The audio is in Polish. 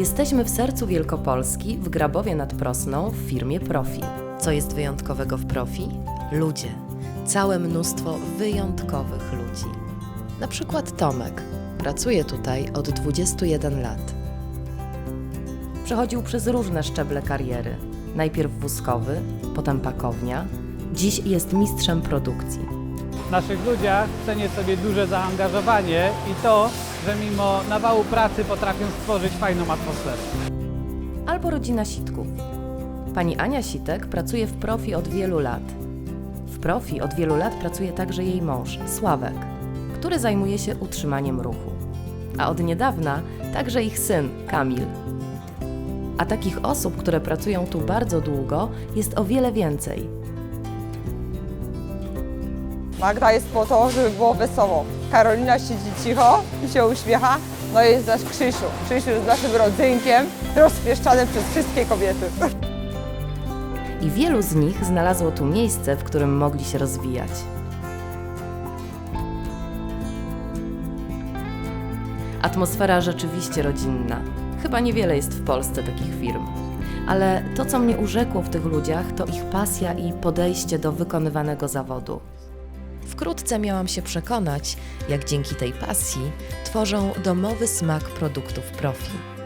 Jesteśmy w sercu Wielkopolski, w Grabowie nad Prosną, w firmie Profi. Co jest wyjątkowego w Profi? Ludzie. Całe mnóstwo wyjątkowych ludzi. Na przykład Tomek. Pracuje tutaj od 21 lat. Przechodził przez różne szczeble kariery. Najpierw wózkowy, potem pakownia. Dziś jest mistrzem produkcji. W naszych ludziach cenię sobie duże zaangażowanie i to, że mimo nawału pracy potrafią stworzyć fajną atmosferę. albo rodzina Sitków. Pani Ania Sitek pracuje w profi od wielu lat. W profi od wielu lat pracuje także jej mąż, Sławek, który zajmuje się utrzymaniem ruchu. A od niedawna także ich syn, Kamil. A takich osób, które pracują tu bardzo długo, jest o wiele więcej. Magda jest po to, żeby było wesoło. Karolina siedzi cicho i się uśmiecha. No jest nasz Krzysiu. Krzysiu jest naszym rodzynkiem, rozpieszczanym przez wszystkie kobiety. I wielu z nich znalazło tu miejsce, w którym mogli się rozwijać. Atmosfera rzeczywiście rodzinna. Chyba niewiele jest w Polsce takich firm. Ale to, co mnie urzekło w tych ludziach, to ich pasja i podejście do wykonywanego zawodu. Wkrótce miałam się przekonać, jak dzięki tej pasji tworzą domowy smak produktów profi.